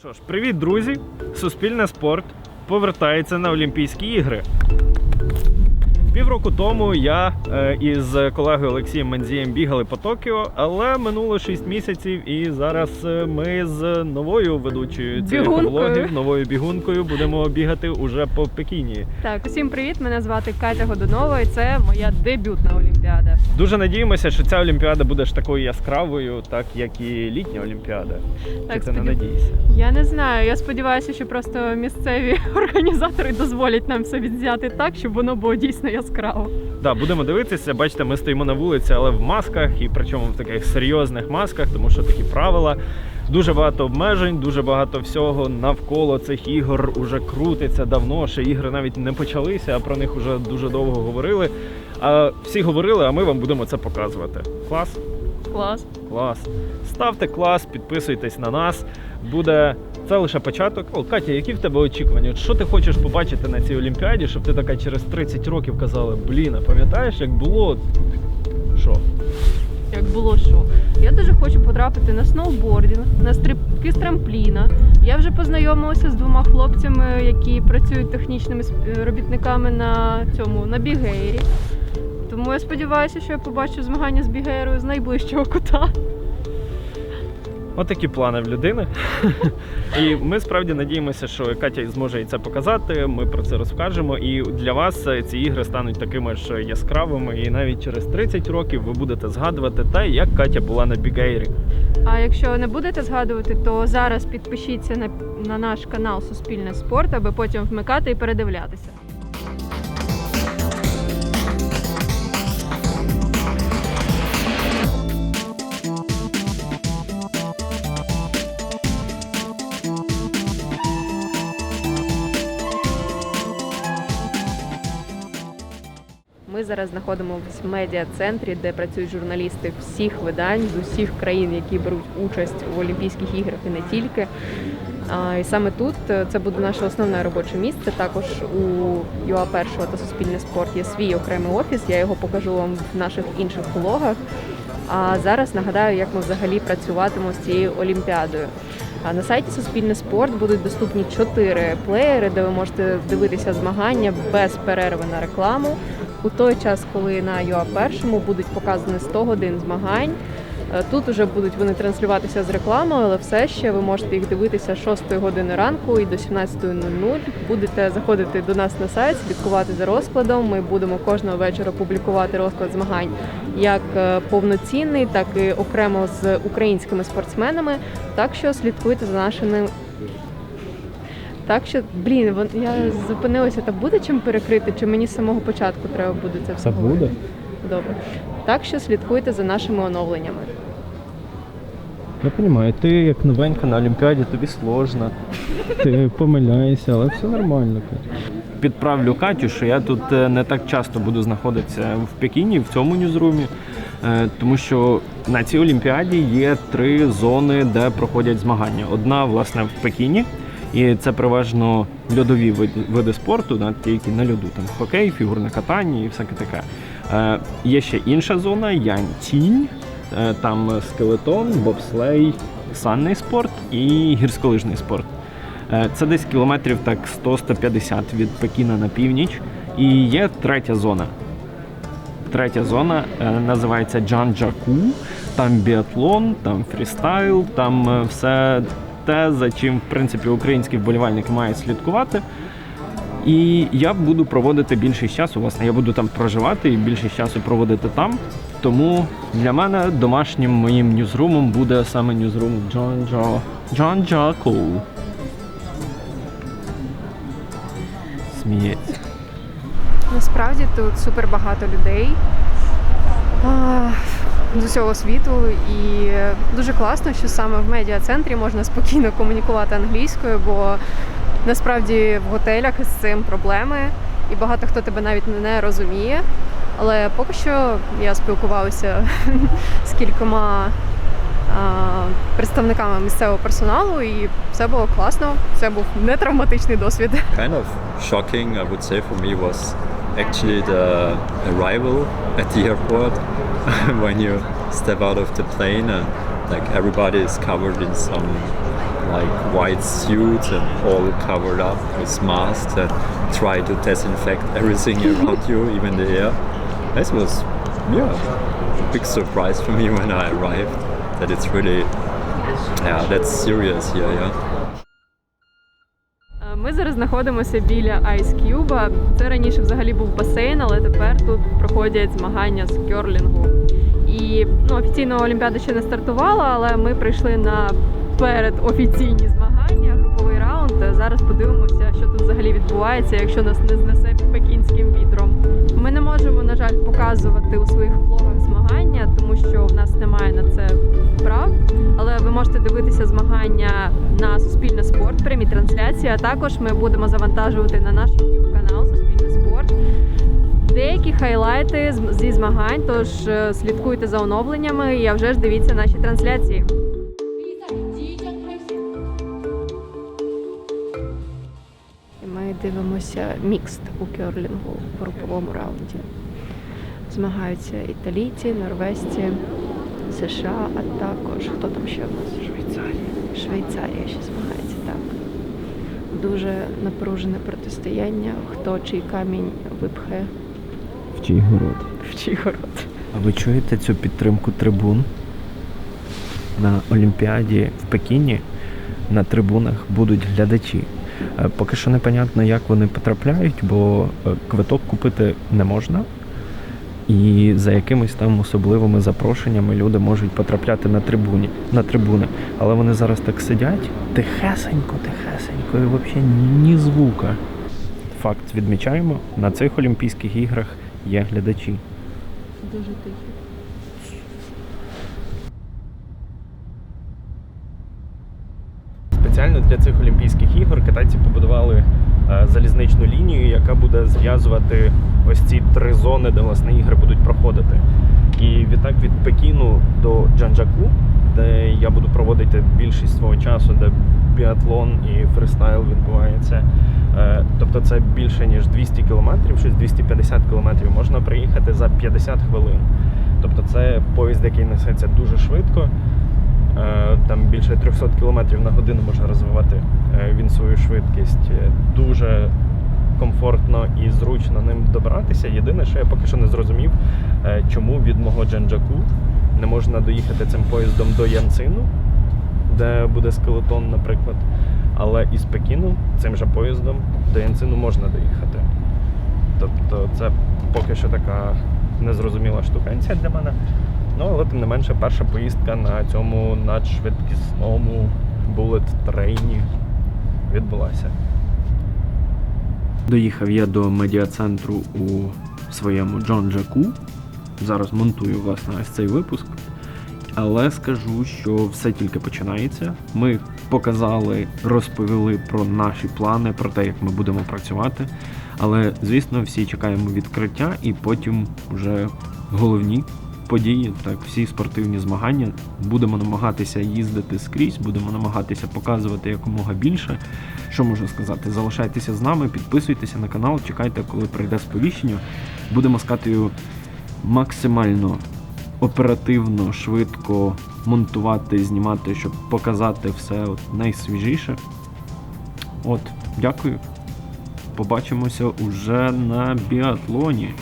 Що ж, привіт, друзі! Суспільне спорт повертається на Олімпійські ігри. Півроку тому я е, із колегою Олексієм Мензієм бігали по Токіо, але минуло 6 місяців, і зараз е, ми з новою ведучою Бігункою. влогів, новою бігункою, будемо бігати уже по Пекіні. Так, усім привіт! Мене звати Катя Годунова, і це моя дебютна олімпіада. Дуже надіємося, що ця олімпіада буде ж такою яскравою, так як і літня олімпіада. Так, Чи ти не сподів- надієшся? Я не знаю. Я сподіваюся, що просто місцеві організатори дозволять нам все відзняти так, щоб воно було дійсно яскраво. Да, будемо дивитися. Бачите, ми стоїмо на вулиці, але в масках, і причому в таких серйозних масках, тому що такі правила. Дуже багато обмежень, дуже багато всього навколо цих ігор уже крутиться давно. Ще ігри навіть не почалися, а про них вже дуже довго говорили. А всі говорили, а ми вам будемо це показувати. Клас? Клас. Клас. Ставте клас, підписуйтесь на нас. Буде це лише початок. О, Катя, які в тебе очікування? От Що ти хочеш побачити на цій олімпіаді, щоб ти така через 30 років казала, блін, а пам'ятаєш, як було? Що? Як було що? Я дуже хочу потрапити на сноубордінг, на стрибки з трампліна. Я вже познайомилася з двома хлопцями, які працюють технічними робітниками на цьому на бігейрі. Тому я сподіваюся, що я побачу змагання з бігейрою з найближчого кута. Отакі плани в людини. І ми справді надіємося, що Катя зможе і це показати. Ми про це розкажемо. І для вас ці ігри стануть такими ж яскравими. І навіть через 30 років ви будете згадувати те, як Катя була на бігейрі. А якщо не будете згадувати, то зараз підпишіться на, на наш канал Суспільне спорт, аби потім вмикати і передивлятися. Ми зараз знаходимося в медіа-центрі, де працюють журналісти всіх видань з усіх країн, які беруть участь в Олімпійських іграх і не тільки. І саме тут е, це буде наше основне робоче місце. Також у ЮА першого та Суспільне спорт є свій окремий офіс. Я його покажу вам в наших інших влогах. А зараз нагадаю, як ми взагалі працюватимемо з цією олімпіадою. На сайті Суспільне спорт будуть доступні чотири плеєри, де ви можете дивитися змагання без перерви на рекламу. У той час, коли на ЮА першому будуть показані 100 годин змагань. Е, Тут вже будуть вони транслюватися з рекламою, але все ще ви можете їх дивитися з 6 години ранку і до 17.00. Будете заходити до нас на сайт, слідкувати за розкладом. Ми будемо кожного вечора публікувати розклад змагань як е, повноцінний, так і окремо з українськими спортсменами. Так що слідкуйте за нашими. Так що, блін, вон- я зупинилася, та буде чим перекрити, чи мені з самого початку треба буде це все Та буде. Добре. Так що слідкуйте за нашими оновленнями. Я розумію, ти як новенька на Олімпіаді, тобі сложно. Ти помиляєшся, але все нормально. Підправлю Катю, що я тут е, не так часто буду знаходитися в Пекіні, в цьому ньюзрумі, е, тому що на цій Олімпіаді є три зони, де проходять змагання. Одна, власне, в Пекіні, і це переважно льодові види, спорту, да, ті, які на льоду, там хокей, фігурне катання і всяке таке. Е, Є ще інша зона Янцінь, Е, Там скелетон, бобслей, санний спорт і гірськолижний спорт. Е, Це десь кілометрів так 100-150 від Пекіна на північ. І є третя зона. Третя зона е, називається Джанджаку. Там біатлон, там фрістайл, там е, все те, за чим в принципі українські вболівальники мають слідкувати. І я буду проводити більшість часу, власне, я буду там проживати і більшість часу проводити там. Тому для мене домашнім моїм ньюзрумом буде саме ньюзрум Джон Джо. Джон Джаку. Сміється. Насправді тут супер багато людей з усього світу, і дуже класно, що саме в медіа-центрі можна спокійно комунікувати англійською, бо насправді в готелях із цим проблеми, і багато хто тебе навіть не розуміє. Але поки що я спілкувалася з кількома представниками місцевого персоналу, і все було класно. Це був не травматичний досвід. kind of shocking, I would say, for me was actually the arrival at the airport when you step out of the plane and like everybody is covered in some like white suits and all covered up with masks and try to disinfect everything around you, even the air. This was, yeah, a big surprise for me when I arrived that it's really, yeah, that's serious here, yeah. Е, Ми зараз знаходимося біля Ice Cube. Це раніше взагалі був басейн, але тепер тут проходять змагання з кьорлінгу. І ну, офіційно Олімпіада ще не стартувала, але ми прийшли на передофіційні змагання, груповий раунд. Зараз подивимося, що тут взагалі відбувається, якщо нас не знесе пекінським вітром. Ми не можемо, на жаль, показувати у своїх влогах змагання, тому що в нас немає на це але ви можете дивитися змагання на Суспільне спорт, прямі трансляції. А також ми будемо завантажувати на наш YouTube канал Суспільне спорт деякі хайлайти зі змагань. Тож е, слідкуйте за оновленнями. і Я вже ж дивіться наші трансляції. Ми дивимося мікст у керлінгу в груповому раунді. Змагаються італійці, норвежці. США, а також хто там ще в нас? Швейцарія. Швейцарія ще змагається, так. Дуже напружене протистояння, хто чий камінь випхає В чий город? в чий город. А ви чуєте цю підтримку трибун? На Олімпіаді в Пекіні на трибунах будуть глядачі. Е, Поки що непонятно, як вони потрапляють, бо е, квиток купити не можна. І за якимись там особливими запрошеннями люди можуть потрапляти на трибуні, на трибуни. Але вони зараз так сидять тихесенько, тихесенько, і взагалі ні звука. Факт відмічаємо, на цих Олімпійських іграх є глядачі. Дуже тихо. Спеціально для цих Олімпійських ігор китайці побудували залізничну лінію, яка буде зв'язувати ось ці три зони, де власне ігри будуть проходити. І відтак від Пекіну до Джанджаку, де я буду проводити більшість свого часу, де біатлон і фристайл відбувається. Е, Тобто це більше ніж 200 кілометрів, щось 250 кілометрів можна приїхати за 50 хвилин. Тобто це поїзд, який несеться дуже швидко. Е, Там більше 300 км на годину може розвивати е, він свою швидкість. Е, Дуже комфортно і зручно ним добратися. Єдине, що я поки що не зрозумів, чому від мого Джанджаку не можна доїхати цим поїздом до Янцину, де буде скелетон, наприклад. Але із Пекіну цим же поїздом до Янцину можна доїхати. Тобто це поки що така незрозуміла штукенція для мене. Ну, але тим не менше, перша поїздка на цьому надшвидкісному булет трейні відбулася. Доїхав я до медіа-центру у своєму Джонджаку. Зараз монтую власне ось цей випуск. Але скажу, що все тільки починається. Ми показали, розповіли про наші плани, про те, як ми будемо працювати. Але, звісно, всі чекаємо відкриття і потім вже головні події, так, всі спортивні змагання. Будемо намагатися їздити скрізь, будемо намагатися показувати якомога більше. Що можу сказати? Залишайтеся з нами, підписуйтеся на канал, чекайте, коли прийде сповіщення. Будемо з Катею максимально оперативно, швидко монтувати, знімати, щоб показати все от найсвіжіше. От, дякую. Побачимося уже на біатлоні.